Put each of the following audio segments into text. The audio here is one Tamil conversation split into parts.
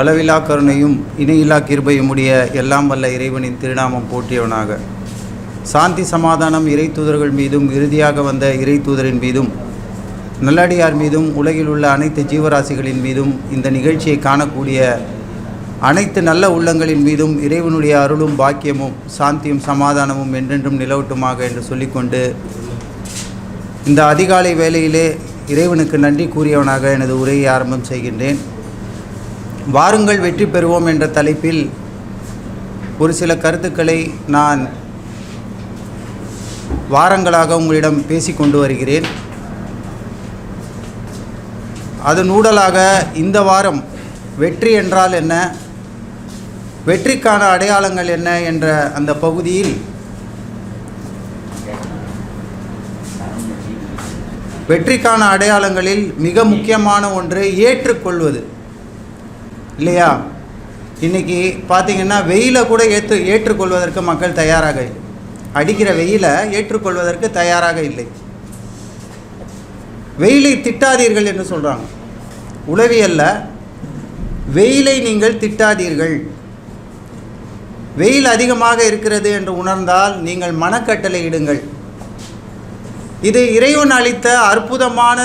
அளவிலா கருணையும் இணையில்லா கிருபையும் உடைய எல்லாம் வல்ல இறைவனின் திருநாமம் போற்றியவனாக. சாந்தி சமாதானம் இறை தூதர்கள் மீதும் இறுதியாக வந்த இறை தூதரின் மீதும் நல்லடியார் மீதும் உலகில் உள்ள அனைத்து ஜீவராசிகளின் மீதும் இந்த நிகழ்ச்சியை காணக்கூடிய அனைத்து நல்ல உள்ளங்களின் மீதும் இறைவனுடைய அருளும் பாக்கியமும் சாந்தியும் சமாதானமும் என்றென்றும் நிலவட்டுமாக என்று சொல்லிக்கொண்டு இந்த அதிகாலை வேளையிலே இறைவனுக்கு நன்றி கூறியவனாக எனது உரையை ஆரம்பம் செய்கின்றேன். வாருங்கள் வெற்றி பெறுவோம் என்ற தலைப்பில் ஒரு சில கருத்துக்களை நான் வாரங்களாக உங்களிடம் பேசிக்கொண்டு வருகிறேன். அதன் ஊடலாக இந்த வாரம் வெற்றி என்றால் என்ன? வெற்றிக்கான அடையாளங்கள் என்ன? என்ற அந்த பகுதியில் வெற்றிக்கான அடையாளங்களில் மிக முக்கியமான ஒன்று ஏற்றுக்கொள்வது. இல்லையா? இன்றைக்கி பார்த்தீங்கன்னா வெயிலை கூட ஏற்று ஏற்றுக்கொள்வதற்கு மக்கள் தயாராக இல்லை. அடிக்கிற வெயிலை ஏற்றுக்கொள்வதற்கு தயாராக இல்லை. வெயிலை திட்டாதீர்கள் என்று சொல்கிறாங்க உளவியல்ல வெயிலை நீங்கள் திட்டாதீர்கள். வெயில் அதிகமாக இருக்கிறது என்று உணர்ந்தால் நீங்கள் மனக்கட்டளை இடுங்கள். இது இறைவன் அளித்த அற்புதமான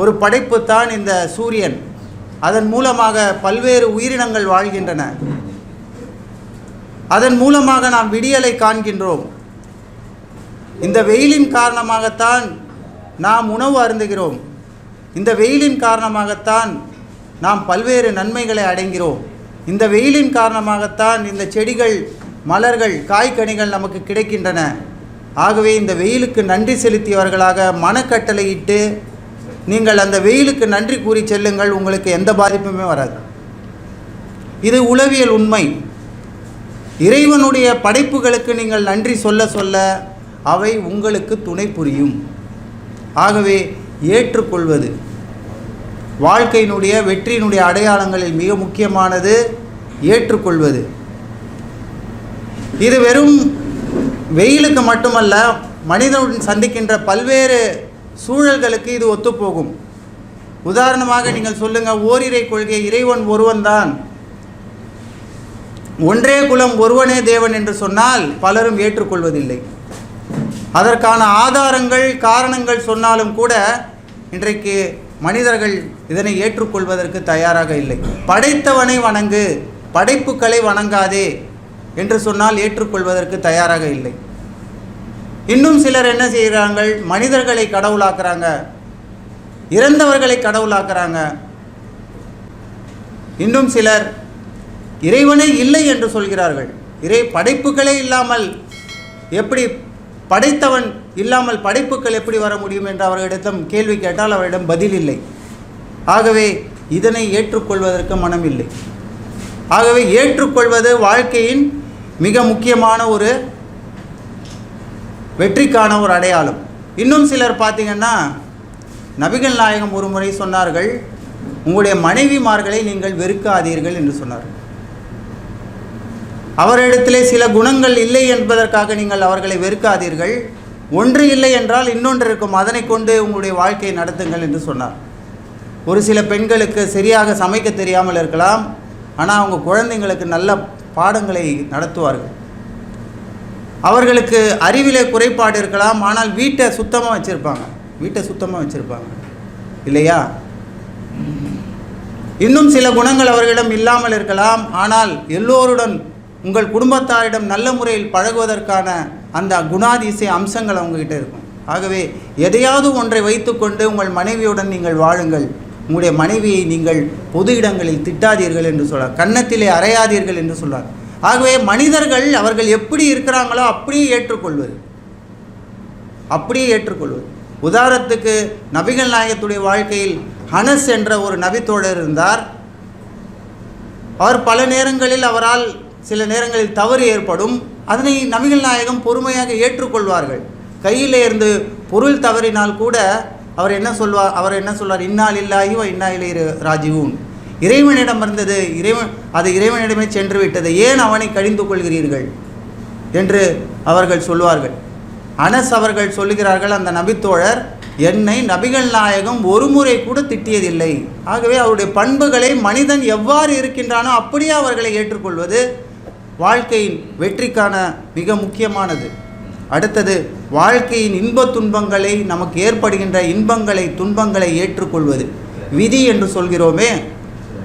ஒரு படைப்பு தான் இந்த சூரியன். அதன் மூலமாக பல்வேறு உயிரினங்கள் வாழ்கின்றன. அதன் மூலமாக நாம் விடியலை காண்கின்றோம். இந்த வெயிலின் காரணமாகத்தான் நாம் உணவு அருந்துகிறோம். இந்த வெயிலின் காரணமாகத்தான் நாம் பல்வேறு நன்மைகளை அடைகிறோம். இந்த வெயிலின் காரணமாகத்தான் இந்த செடிகள் மலர்கள் காய்கனிகள் நமக்கு கிடைக்கின்றன. ஆகவே இந்த வெயிலுக்கு நன்றி செலுத்தியவர்களாக மனக்கட்டளையிட்டு நீங்கள் அந்த வெயிலுக்கு நன்றி கூறி செல்லுங்கள் உங்களுக்கு எந்த பாதிப்புமே வராது. இது உளவியல் உண்மை. இறைவனுடைய படைப்புகளுக்கு நீங்கள் நன்றி சொல்ல சொல்ல அவை உங்களுக்கு துணை புரியும். ஆகவே ஏற்றுக்கொள்வது வாழ்க்கையினுடைய வெற்றியினுடைய அடையாளங்களில் மிக முக்கியமானது ஏற்றுக்கொள்வது. இது வெறும் வெயிலுக்கு மட்டுமல்ல மனிதனுடன் சந்திக்கின்ற பல்வேறு சூழல்களுக்கு இது ஒத்துப்போகும். உதாரணமாக நீங்கள் சொல்லுங்கள் ஓரிரை கொள்கை இறைவன் ஒருவன் தான். ஒன்றே குலம் ஒருவனே தேவன் என்று சொன்னால் பலரும் ஏற்றுக்கொள்வதில்லை. அதற்கான ஆதாரங்கள் காரணங்கள் சொன்னாலும் கூட இன்றைக்கு மனிதர்கள் இதனை ஏற்றுக்கொள்வதற்கு தயாராக இல்லை. படைத்தவனை வணங்கு படைப்புகளை வணங்காதே என்று சொன்னால் ஏற்றுக்கொள்வதற்கு தயாராக இல்லை. இன்னும் சிலர் என்ன செய்கிறார்கள்? மனிதர்களை கடவுளாக்குறாங்க. இறந்தவர்களை கடவுளாக்குறாங்க. இன்னும் சிலர் இறைவனே இல்லை என்று சொல்கிறார்கள். இறை படைப்புகளே இல்லாமல் எப்படி படைத்தவன் இல்லாமல் படைப்புகள் எப்படி வர முடியும் என்று அவர்களிடம் கேள்வி கேட்டால் அவரிடம் பதில் இல்லை. ஆகவே இதனை ஏற்றுக்கொள்வதற்கு மனம் இல்லை. ஆகவே ஏற்றுக்கொள்வது வாழ்க்கையின் மிக முக்கியமான ஒரு வெற்றிக்கான ஒரு அடையாளம். இன்னும் சிலர் பார்த்தீங்கன்னா நபிகள் நாயகம் ஒரு முறை சொன்னார்கள் உங்களுடைய மனைவிமார்களை நீங்கள் வெறுக்காதீர்கள் என்று சொன்னார்கள் அவரிடத்திலே சில குணங்கள் இல்லை என்பதற்காக நீங்கள் அவர்களை வெறுக்காதீர்கள். ஒன்று இல்லை என்றால் இன்னொன்று இருக்கும். அதனை கொண்டு உங்களுடைய வாழ்க்கையை நடத்துங்கள் என்று சொன்னார். ஒரு சில பெண்களுக்கு சரியாக சமைக்க தெரியாமல் இருக்கலாம். ஆனால் அவங்க குழந்தைங்களுக்கு நல்ல பாடங்களை நடத்துவார்கள். அவர்களுக்கு அறிவிலே குறைபாடு இருக்கலாம் ஆனால் வீட்டை சுத்தமாக வச்சுருப்பாங்க. வீட்டை சுத்தமாக வச்சுருப்பாங்க. இல்லையா? இன்னும் சில குணங்கள் அவர்களிடம் இல்லாமல் இருக்கலாம் ஆனால் எல்லோருடன் உங்கள் குடும்பத்தாரிடம் நல்ல முறையில் பழகுவதற்கான அந்த குணாதிசய அம்சங்கள் அவங்ககிட்ட இருக்கும். ஆகவே எதையாவது ஒன்றை வைத்துக்கொண்டு உங்கள் மனைவியுடன் நீங்கள் வாழுங்கள். உங்களுடைய மனைவியை நீங்கள் பொது இடங்களில் திட்டாதீர்கள் என்று சொல்றார் கன்னத்திலே அறையாதீர்கள் என்று சொல்றார் ஆகவே மனிதர்கள் அவர்கள் எப்படி இருக்கிறாங்களோ அப்படியே ஏற்றுக்கொள்வது. அப்படியே ஏற்றுக்கொள்வது. உதாரணத்துக்கு நபிகள் நாயகத்துடைய வாழ்க்கையில் ஹனஸ் என்ற ஒரு நபித்தோழர் இருந்தார். அவர் பல நேரங்களில் அவரால் சில நேரங்களில் தவறு ஏற்படும். அதனை நபிகள் நாயகம் பொறுமையாக ஏற்றுக்கொள்வார்கள். கையில் இருந்து பொருள் தவறினால் கூட அவர் என்ன சொல்வார் அவர் என்ன சொல்வார்? இன்னால் இல்லாயோ இன்னா இலை ராஜீவும் இறைவனிடம் இருந்தது. இறைவன் அது இறைவனிடமே சென்று விட்டது ஏன் அவனை கடிந்து கொள்கிறீர்கள்? என்று அவர்கள் சொல்வார்கள். அனஸ் அவர்கள் சொல்லுகிறார்கள் அந்த நபித்தோழர் என்னை நபிகள் நாயகம் ஒரு முறை கூட திட்டியதில்லை. ஆகவே அவருடைய பண்புகளை மனிதன் எவ்வாறு இருக்கின்றானோ அப்படியே அவர்களை ஏற்றுக்கொள்வது வாழ்க்கையின் வெற்றிக்கான மிக முக்கியமானது. அடுத்தது வாழ்க்கையின் இன்பத் துன்பங்களை நமக்கு ஏற்படுகின்ற இன்பங்களை துன்பங்களை ஏற்றுக்கொள்வது. விதி என்று சொல்கிறோமே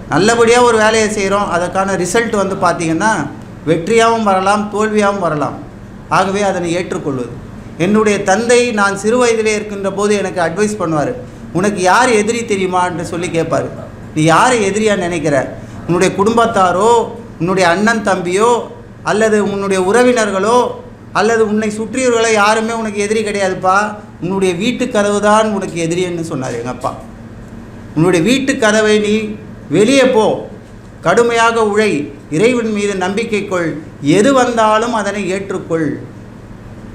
நல்லபடியாக ஒரு வேலையை செய்கிறோம் அதற்கான ரிசல்ட் வந்து பார்த்திங்கன்னா வெற்றியாகவும் வரலாம் தோல்வியாகவும் வரலாம். ஆகவே அதனை ஏற்றுக்கொள்வது. என்னுடைய தந்தை நான் சிறு வயதிலே இருக்கின்ற போது எனக்கு அட்வைஸ் பண்ணுவார். உனக்கு யார் எதிரி தெரியுமா? என்று சொல்லி கேட்பார். நீ யாரை எதிரியாக நினைக்கிற? உன்னுடைய குடும்பத்தாரோ உன்னுடைய அண்ணன் தம்பியோ அல்லது உன்னுடைய உறவினர்களோ அல்லது உன்னை சுற்றியவர்களோ யாருமே உனக்கு எதிரி கிடையாதுப்பா. உன்னுடைய வீட்டு கதவு தான் உனக்கு எதிரின்னு சொன்னார் எங்கள் அப்பா. உன்னுடைய வீட்டு கதவை நீ வெளியே போ. கடுமையாக உழை. இறைவன் மீது நம்பிக்கை கொள். எது வந்தாலும் அதனை ஏற்றுக்கொள்.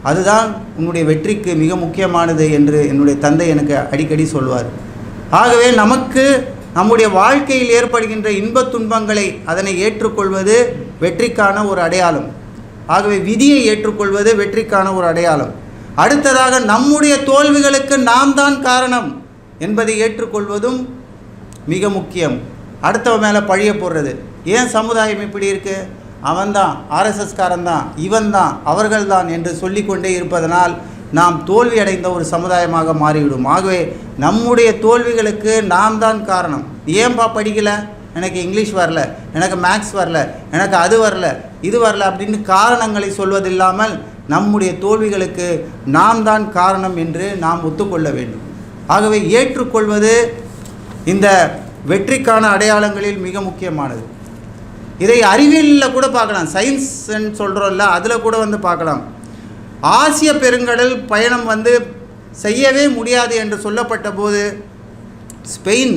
அதுதான் உன்னுடைய வெற்றிக்கு மிக முக்கியமானது என்று என்னுடைய தந்தை எனக்கு அடிக்கடி சொல்வார். ஆகவே நமக்கு நம்முடைய வாழ்க்கையில் ஏற்படுகின்ற இன்பத் துன்பங்களை அதனை ஏற்றுக்கொள்வது வெற்றிக்கான ஒரு அடையாளம். ஆகவே விதியை ஏற்றுக்கொள்வது வெற்றிக்கான ஒரு அடையாளம். அடுத்ததாக நம்முடைய தோல்விகளுக்கு நாம் தான் காரணம் என்பதை ஏற்றுக்கொள்வதும் மிக முக்கியம். அடுத்தவன் மேலே பழிய போடுறது. ஏன் சமுதாயம் இப்படி இருக்குது அவன்தான் ஆர்எஸ்எஸ்காரன் தான் இவன் தான் அவர்கள் தான் என்று சொல்லிக்கொண்டே இருப்பதனால் நாம் தோல்வி அடைந்த ஒரு சமுதாயமாக மாறிவிடும். ஆகவே நம்முடைய தோல்விகளுக்கு நாம் தான் காரணம். ஏன்பா படிக்கலை? எனக்கு இங்கிலீஷ் வரல. எனக்கு மேக்ஸ் வரல. எனக்கு அது வரல. இது வரல அப்படின்னு காரணங்களை சொல்வதில்லாமல் நம்முடைய தோல்விகளுக்கு நாம் தான் காரணம் என்று நாம் ஒத்துக்கொள்ள வேண்டும். ஆகவே ஏற்றுக்கொள்வது இந்த வெற்றிக்கான அடையாளங்களில் மிக முக்கியமானது. இதை அறிவியலில் கூட பார்க்கலாம். சயின்ஸ்ன்னு சொல்கிறோம்ல அதில் கூட வந்து பார்க்கலாம். ஆசிய பெருங்கடல் பயணம் வந்து செய்யவே முடியாது என்று சொல்லப்பட்ட போது ஸ்பெயின்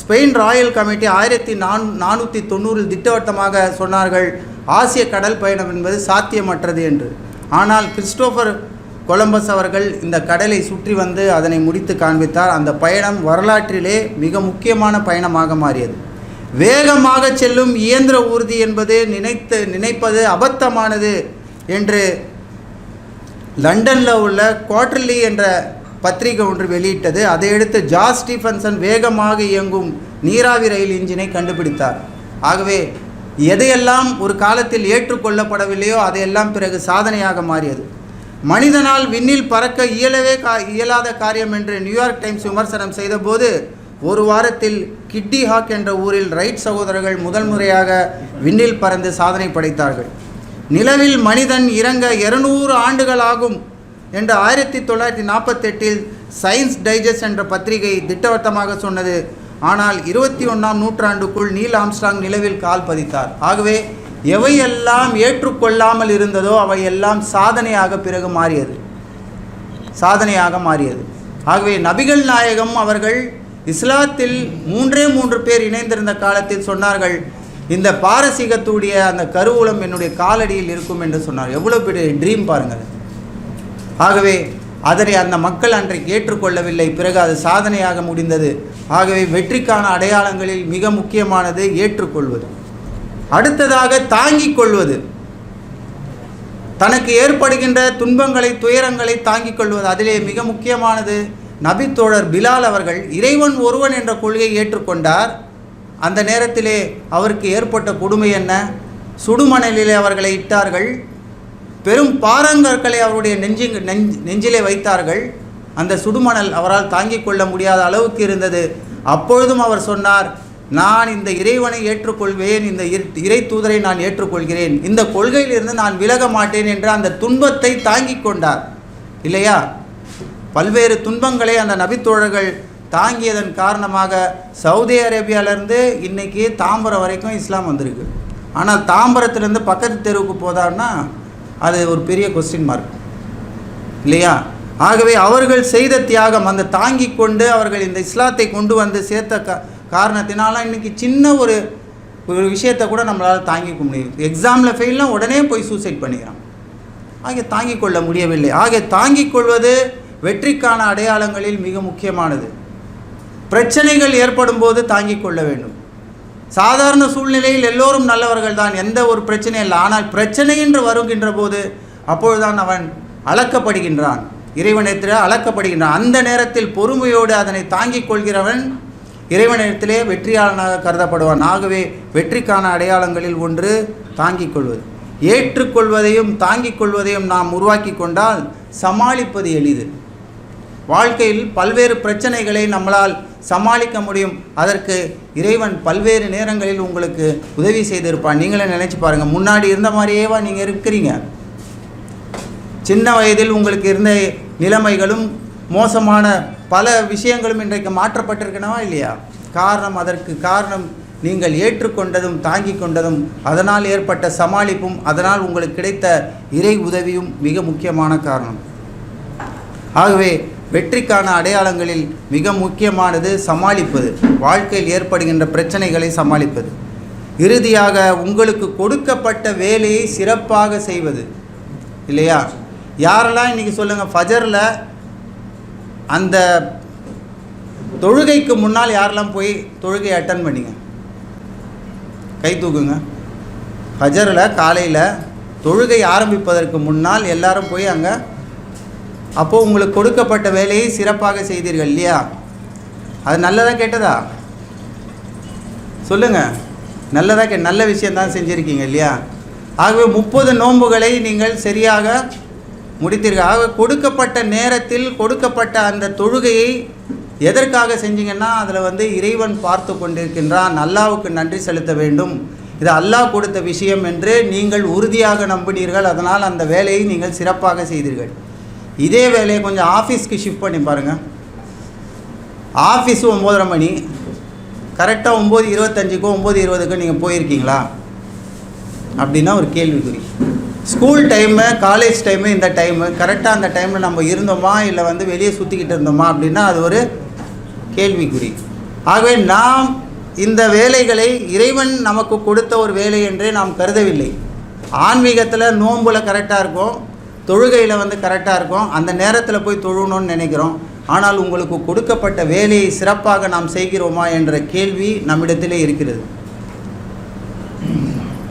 ஸ்பெயின் ராயல் கமிட்டி ஆயிரத்தி நான் நானூற்றி தொண்ணூறில் திட்டவட்டமாக சொன்னார்கள் ஆசிய கடல் பயணம் என்பது சாத்தியமற்றது என்று. ஆனால் கிறிஸ்டோஃபர் கொலம்பஸ் அவர்கள் இந்த கடலை சுற்றி வந்து அதனை முடித்து காண்பித்தார். அந்த பயணம் வரலாற்றிலே மிக முக்கியமான பயணமாக மாறியது. வேகமாக செல்லும் இயந்திர ஊர்தி என்பது நினைத்து நினைப்பது அபத்தமானது என்று லண்டனில் உள்ள குவார்டர்லி என்ற பத்திரிகை ஒன்று வெளியிட்டது. அதையடுத்து ஜார்ஜ் ஸ்டீஃபன்சன் வேகமாக இயங்கும் நீராவி ரயில் இன்ஜினை கண்டுபிடித்தார். ஆகவே எதையெல்லாம் ஒரு காலத்தில் ஏற்றுக்கொள்ளப்படவில்லையோ அதையெல்லாம் பிறகு சாதனையாக மாறியது. மனிதனால் விண்ணில் பறக்க இயலவே கா இயலாத காரியம் என்று நியூயார்க் டைம்ஸ் விமர்சனம் செய்தபோது ஒரு வாரத்தில் கிட்டி ஹாக் என்ற ஊரில் ரைட் சகோதரர்கள் முதல் முறையாக விண்ணில் பறந்து சாதனை படைத்தார்கள். நிலவில் மனிதன் இறங்க இருநூறு ஆண்டுகள் ஆகும் என்று ஆயிரத்தி தொள்ளாயிரத்தி நாற்பத்தெட்டில் சயின்ஸ் டைஜஸ்ட் என்ற பத்திரிகை திட்டவட்டமாக சொன்னது. ஆனால் இருபத்தி ஒன்றாம் நூற்றாண்டுக்குள் நீல் ஆம்ஸ்டாங் நிலவில் கால் பதித்தார். ஆகவே எவையெல்லாம் ஏற்றுக்கொள்ளாமல் இருந்ததோ அவையெல்லாம் சாதனையாக பிறகு மாறியது. சாதனையாக மாறியது. ஆகவே நபிகள் நாயகம் அவர்கள் இஸ்லாத்தில் மூன்றே மூன்று பேர் இணைந்திருந்த காலத்தில் சொன்னார்கள் இந்த பாரசீகத்துடைய அந்த கருவூலம் என்னுடைய காலடியில் இருக்கும் என்று சொன்னார் எவ்வளோ பெரிய ட்ரீம் பாருங்கள். ஆகவே அதனை அந்த மக்கள் அன்றைக்கு ஏற்றுக்கொள்ளவில்லை. பிறகு அது சாதனையாக முடிந்தது. ஆகவே வெற்றிக்கான அடையாளங்களில் மிக முக்கியமானது ஏற்றுக்கொள்வது. அடுத்ததாக தாங்கிக் கொள்வது. தனக்கு ஏற்படுகின்ற துன்பங்களை துயரங்களை தாங்கிக் கொள்வது. அதிலே மிக முக்கியமானது நபித்தோழர் பிலால் அவர்கள் இறைவன் ஒருவன் என்ற கொள்கையை ஏற்றுக்கொண்டார். அந்த நேரத்திலே அவருக்கு ஏற்பட்ட கொடுமை என்ன? சுடுமணலிலே அவர்களை இட்டார்கள். பெரும் பாறாங்கற்களை அவருடைய நெஞ்சு நெஞ்ச நெஞ்சிலே வைத்தார்கள். அந்த சுடுமணல் அவரால் தாங்கிக் கொள்ள முடியாத அளவுக்கு இருந்தது. அப்பொழுதும் அவர் சொன்னார் நான் இந்த இறைவனை ஏற்றுக்கொள்வேன் இந்த இறை தூதரை நான் ஏற்றுக்கொள்கிறேன் இந்த கொள்கையிலிருந்து நான் விலக மாட்டேன் என்று அந்த துன்பத்தை தாங்கிக் கொண்டார். இல்லையா? பல்வேறு துன்பங்களை அந்த நபித்தோழர்கள் தாங்கியதன் காரணமாக சவுதி அரேபியாவிலேருந்து இன்னைக்கு தாம்பரம் வரைக்கும் இஸ்லாம் வந்திருக்கு. ஆனால் தாம்பரத்துலேருந்து பக்கத்து தெருவுக்கு போதான்னா அது ஒரு பெரிய கொஸ்டின் மார்க் இல்லையா? ஆகவே அவர்கள் செய்த தியாகம் அந்த தாங்கிக் கொண்டு அவர்கள் இந்த இஸ்லாத்தை கொண்டு வந்து சேர்த்த க காரணத்தினால இன்றைக்கி சின்ன ஒரு ஒரு விஷயத்தை கூட நம்மளால் தாங்கிக்க முடியும் எக்ஸாமில் ஃபெயில்னால் உடனே போய் சூசைட் பண்ணிக்கிறான். ஆகிய தாங்கிக் கொள்ள முடியவில்லை. ஆகிய தாங்கிக் கொள்வது வெற்றிக்கான அடையாளங்களில் மிக முக்கியமானது. பிரச்சனைகள் ஏற்படும் போது தாங்கிக் கொள்ள வேண்டும். சாதாரண சூழ்நிலையில் எல்லோரும் நல்லவர்கள் தான். எந்த ஒரு பிரச்சனையும் இல்லை. ஆனால் பிரச்சனை என்று வருகின்ற போது அப்பொழுதுதான் அவன் அளக்கப்படுகின்றான். இறைவனத்தில் அளக்கப்படுகின்றான். அந்த நேரத்தில் பொறுமையோடு அதனை தாங்கிக் கொள்கிறவன் இறைவனிடத்திலே வெற்றியாளனாக கருதப்படுவான். ஆகவே வெற்றிக்கான அடையாளங்களில் ஒன்று தாங்கிக் கொள்வது. ஏற்றுக்கொள்வதையும் தாங்கிக் கொள்வதையும் நாம் உருவாக்கி கொண்டால் சமாளிப்பது எளிது. வாழ்க்கையில் பல்வேறு பிரச்சனைகளை நம்மளால் சமாளிக்க முடியும். அதற்கு இறைவன் பல்வேறு நேரங்களில் உங்களுக்கு உதவி செய்திருப்பான். நீங்களே நினைச்சு பாருங்க. முன்னாடி இருந்த மாதிரியேவா நீங்கள் இருக்கிறீங்க? சின்ன வயதில் உங்களுக்கு இருந்த நிலைமைகளும் மோசமான பல விஷயங்களும் இன்றைக்கு மாற்றப்பட்டிருக்கனவா இல்லையா? காரணம் அதற்கு காரணம் நீங்கள் ஏற்றுக்கொண்டதும் தாங்கிக் கொண்டதும் அதனால் ஏற்பட்ட சமாளிப்பும் அதனால் உங்களுக்கு கிடைத்த இறை உதவியும் மிக முக்கியமான காரணம். ஆகவே வெற்றிக்கான அடையாளங்களில் மிக முக்கியமானது சமாளிப்பது வாழ்க்கையில் ஏற்படுகின்ற பிரச்சனைகளை சமாளிப்பது. இறுதியாக உங்களுக்கு கொடுக்கப்பட்ட வேலையை சிறப்பாக செய்வது இல்லையா? யாரெல்லாம் இன்றைக்கி சொல்லுங்கள் ஃபஜரில் அந்த தொழுகைக்கு முன்னால் யாரெல்லாம் போய் தொழுகையை அட்டன் பண்ணிங்க? கை தூக்குங்க. ஃபஜரில் காலையில் தொழுகை ஆரம்பிப்பதற்கு முன்னால் எல்லாரும் போய் அங்கே அப்போது உங்களுக்கு கொடுக்கப்பட்ட வேலையை சிறப்பாக செய்தீர்கள் இல்லையா? அது நல்லதாக கேட்டதா? சொல்லுங்கள் நல்லதாக கே நல்ல விஷயந்தான் செஞ்சுருக்கீங்க இல்லையா? ஆகவே முப்பது நோன்புகளை நீங்கள் சரியாக முடித்தீர்கள் ஆக கொடுக்கப்பட்ட நேரத்தில் கொடுக்கப்பட்ட அந்த தொழுகையை எதற்காக செஞ்சீங்கன்னா அதில் வந்து இறைவன் பார்த்து கொண்டிருக்கின்றான். அல்லாவுக்கு நன்றி செலுத்த வேண்டும். இது அல்லாஹ் கொடுத்த விஷயம் என்று நீங்கள் உறுதியாக நம்பினீர்கள். அதனால் அந்த வேலையை நீங்கள் சிறப்பாக செய்தீர்கள். இதே வேலையை கொஞ்சம் ஆஃபீஸ்க்கு ஷிஃப்ட் பண்ணி பாருங்கள் ஆஃபீஸு ஒம்போதரை மணி. கரெக்டாக ஒம்பது இருபத்தஞ்சுக்கோ ஒம்பது இருபதுக்கோ நீங்கள் போயிருக்கீங்களா? அப்படின்னா ஒரு கேள்விக்குறி. ஸ்கூல் டைமு காலேஜ் டைமு இந்த டைமு கரெக்டாக அந்த டைமில் நம்ம இருந்தோமா இல்லை வந்து வெளியே சுற்றிக்கிட்டு இருந்தோமா அப்படின்னா அது ஒரு கேள்விக்குறி. ஆகவே நாம் இந்த வேலைகளை இறைவன் நமக்கு கொடுத்த ஒரு வேலை என்றே நாம் கருதவில்லை. ஆன்மீகத்தில் நோம்பில் கரெக்டாக இருக்கும் தொழுகையில் வந்து கரெக்டாக இருக்கும் அந்த நேரத்தில் போய் தொழுகணும்னு நினைக்கிறோம். ஆனால் உங்களுக்கு கொடுக்கப்பட்ட வேலையை சிறப்பாக நாம் செய்கிறோமா என்ற கேள்வி நம்மிடத்திலே இருக்கிறது.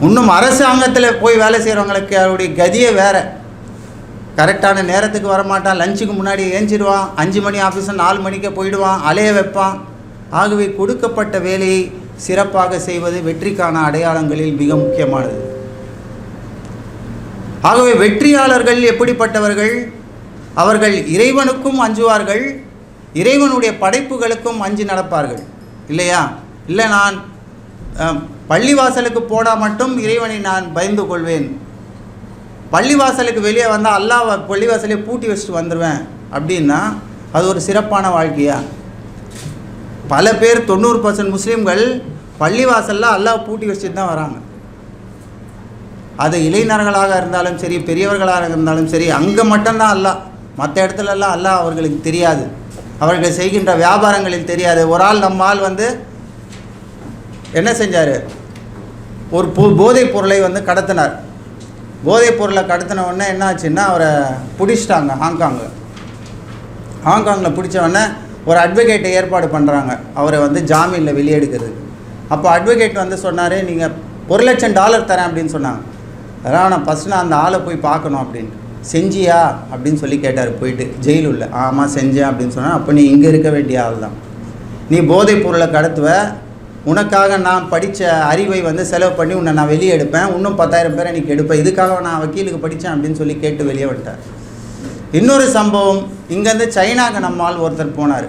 இன்னும் அரசாங்கத்தில் போய் வேலை செய்கிறவங்களுக்கு அவருடைய கதியே வேறு. கரெக்டான நேரத்துக்கு வரமாட்டான் லஞ்சுக்கு முன்னாடி ஏஞ்சிடுவான் அஞ்சு மணி ஆஃபீஸில் நாலு மணிக்கே போயிடுவான் அலைய வைப்பான். ஆகவே கொடுக்கப்பட்ட வேலையை சிறப்பாக செய்வது வெற்றிக்கான அடையாளங்களில் மிக முக்கியமானது. ஆகவே வெற்றியாளர்கள் எப்படிப்பட்டவர்கள்? அவர்கள் இறைவனுக்கும் அஞ்சுவார்கள் இறைவனுடைய படைப்புகளுக்கும் அஞ்சு நடப்பார்கள். இல்லையா? இல்லை நான் பள்ளிவாசலுக்கு போனால் மட்டும் இறைவனை நான் பயந்து கொள்வேன். பள்ளிவாசலுக்கு வெளியே வந்தால் அல்லாஹ் பள்ளிவாசலே பூட்டி வச்சுட்டு வந்துடுவேன் அப்படின்னா அது ஒரு சிறப்பான வாழ்க்கையா? பல பேர் தொண்ணூறு பர்சன்ட் முஸ்லீம்கள் பள்ளிவாசலில் அல்லாஹ் பூட்டி வச்சுட்டு தான் வராங்க. அது இளைஞர்களாக இருந்தாலும் சரி பெரியவர்களாக இருந்தாலும் சரி அங்கே மட்டும்தான் அல்லா மற்ற இடத்துலலாம் அல்லாஹ் அவர்களுக்கு தெரியாது. அவர்கள் செய்கின்ற வியாபாரங்களில் தெரியாது. ஒரு ஆள் நம்ம ஆள் வந்து என்ன செஞ்சார்? ஒரு பு போதைப் பொருளை வந்து கடத்தினார். போதைப் பொருளை கடத்தின உடனே என்ன ஆச்சுன்னா அவரை பிடிச்சிட்டாங்க ஹாங்காங்கில் ஹாங்காங்கில் பிடிச்ச உடனே ஒரு அட்வொகேட்டை ஏற்பாடு பண்ணுறாங்க அவரை வந்து ஜாமீனில் வெளியெடுக்கிறதுக்கு. அப்போ அட்வொகேட் வந்து சொன்னார் நீங்கள் ஒரு லட்சம் டாலர் தரேன் அப்படின்னு சொன்னாங்க. அதான் நான் ஃபஸ்ட் நான் அந்த ஆளை போய் பார்க்கணும் அப்படின்ட்டு. செஞ்சியா? அப்படின்னு சொல்லி கேட்டார் போயிட்டு. ஜெயில் உள்ள. ஆமாம் செஞ்சேன் அப்படின்னு சொன்னால் அப்போ நீ இங்கே இருக்க வேண்டிய ஆள் தான் நீ போதைப் பொருளை கடத்துவ. உனக்காக நான் படித்த அறிவை வந்து செலவு பண்ணி உன்னை நான் வெளியே எடுப்பேன். இன்னும் பத்தாயிரம் பேரை எனக்கு எடுப்பேன் இதுக்காக நான் வக்கீலுக்கு படித்தேன் அப்படின்னு சொல்லி கேட்டு வெளியே வந்துட்டார். இன்னொரு சம்பவம் இங்கேருந்து சைனாக்கு நம்மால் ஒருத்தர் போனார்.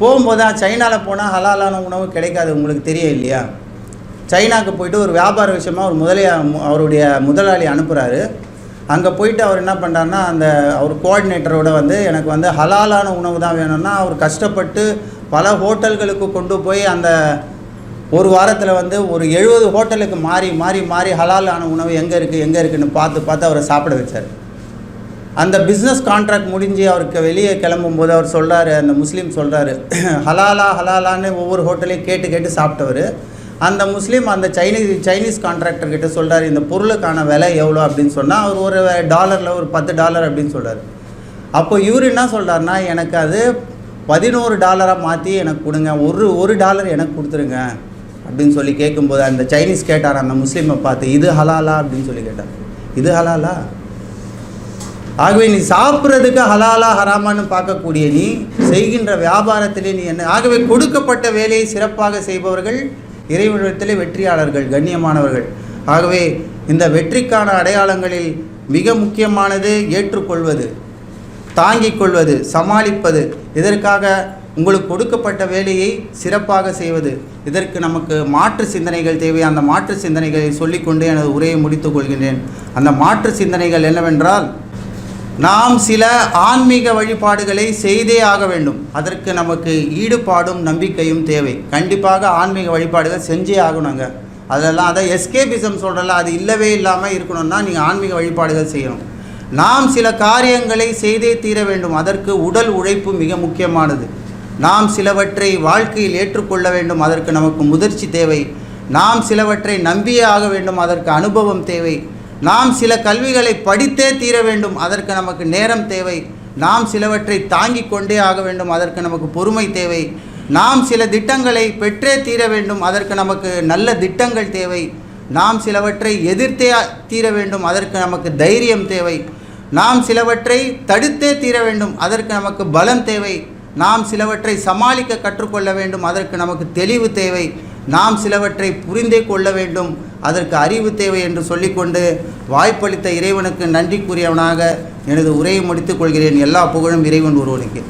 போகும்போது தான் சைனாவில் போனால் ஹலாலான உணவு கிடைக்காது உங்களுக்கு தெரியும் இல்லையா சைனாக்கு போயிட்டு ஒரு வியாபார விஷயமாக ஒரு முதலியா அவருடைய முதலாளி அனுப்புகிறாரு அங்கே போயிட்டு அவர் என்ன பண்ணுறாருன்னா அந்த அவர் கோஆர்டினேட்டரோட வந்து எனக்கு வந்து ஹலாலான உணவு தான் வேணும்னா அவர் கஷ்டப்பட்டு பல ஹோட்டல்களுக்கு கொண்டு போய் அந்த ஒரு வாரத்தில் வந்து ஒரு எழுபது ஹோட்டலுக்கு மாறி மாறி மாறி ஹலாலான உணவு எங்கே இருக்குது எங்கே இருக்குன்னு பார்த்து பார்த்து அவரை சாப்பிட வச்சார். அந்த பிஸ்னஸ் கான்ட்ராக்ட் முடிஞ்சு அவருக்கு வெளியே கிளம்பும்போது அவர் சொல்கிறாரு அந்த முஸ்லீம் சொல்கிறாரு ஹலாலா ஹலாலான்னு ஒவ்வொரு ஹோட்டலையும் கேட்டு கேட்டு சாப்பிட்டவர். அந்த முஸ்லீம் அந்த சைனீஸ் சைனீஸ் கான்ட்ராக்டர் கிட்ட சொல்கிறார் இந்த பொருளுக்கான விலை எவ்வளோ? அப்படின்னு சொன்னால் அவர் ஒரு டாலரில் ஒரு பத்து டாலர் அப்படின்னு சொல்கிறார் அப்போ இவர் என்ன சொல்கிறாருன்னா எனக்கு அது பதினோரு டாலராக மாற்றி எனக்கு கொடுங்க. ஒரு ஒரு டாலர் எனக்கு கொடுத்துருங்க. அப்படின்னு சொல்லி கேட்கும்போது அந்த சைனீஸ் கேட்டார் அந்த முஸ்லீமை பார்த்து இது ஹலாலா? அப்படின்னு சொல்லி கேட்டார். இது ஹலாலா? ஆகவே நீ சாப்பிட்றதுக்கு ஹலாலா ஹராமான்னு பார்க்கக்கூடிய நீ செய்கின்ற வியாபாரத்திலே நீ என்ன ஆகவே கொடுக்கப்பட்ட வேலையை சிறப்பாக செய்பவர்கள் இறைவனிடத்திலே வெற்றியாளர்கள் கண்ணியமானவர்கள். ஆகவே இந்த வெற்றிக்கான அடையாளங்களில் மிக முக்கியமானது ஏற்றுக்கொள்வது. தாங்கிக் கொள்வது சமாளிப்பது இதற்காக உங்களுக்கு கொடுக்கப்பட்ட வேலையை சிறப்பாக செய்வது. இதற்கு நமக்கு மாற்று சிந்தனைகள் தேவை. அந்த மாற்று சிந்தனைகளை சொல்லிக்கொண்டு எனது உரையை முடித்துக் கொள்கின்றேன். அந்த மாற்று சிந்தனைகள் என்னவென்றால் நாம் சில ஆன்மீக வழிபாடுகளை செய்தே ஆக வேண்டும். அதற்கு நமக்கு ஈடுபாடும் நம்பிக்கையும் தேவை. கண்டிப்பாக ஆன்மீக வழிபாடுகள் செஞ்சே ஆகணுங்க. அதெல்லாம் அதை எஸ்கேபிசம் சொல்கிறல அது இல்லவே இல்லாமல் இருக்கணும்னா நீங்கள் ஆன்மீக வழிபாடுகள் செய்யணும். நாம் சில காரியங்களை செய்தே தீர வேண்டும். அதற்கு உடல் உழைப்பு மிக முக்கியமானது. நாம் சிலவற்றை வாழ்க்கையில் ஏற்றுக்கொள்ள வேண்டும். அதற்கு நமக்கு முதிர்ச்சி தேவை. நாம் சிலவற்றை நம்பியே ஆக வேண்டும். அதற்கு அனுபவம் தேவை. நாம் சில கல்விகளை படித்தே தீர வேண்டும். அதற்கு நமக்கு நேரம் தேவை. நாம் சிலவற்றை தாங்கிக் கொண்டே ஆக வேண்டும். அதற்கு நமக்கு பொறுமை தேவை. நாம் சில திட்டங்களை பெற்றே தீர வேண்டும். அதற்கு நமக்கு நல்ல திட்டங்கள் தேவை. நாம் சிலவற்றை எதிர்த்தே தீர வேண்டும் அதற்கு நமக்கு தைரியம் தேவை. நாம் சிலவற்றை தடுத்தே தீர வேண்டும் அதற்கு நமக்கு பலம் தேவை. நாம் சிலவற்றை சமாளிக்க கற்றுக்கொள்ள வேண்டும் அதற்கு நமக்கு தெளிவு தேவை. நாம் சிலவற்றை புரிந்தே கொள்ள வேண்டும் அதற்கு அறிவு தேவை என்று சொல்லிக்கொண்டு வாய்ப்பளித்த இறைவனுக்கு நன்றி கூறியவனாக எனது உரையை முடித்துக் கொள்கிறேன். எல்லா புகழும் இறைவன் ஒருவனுக்கு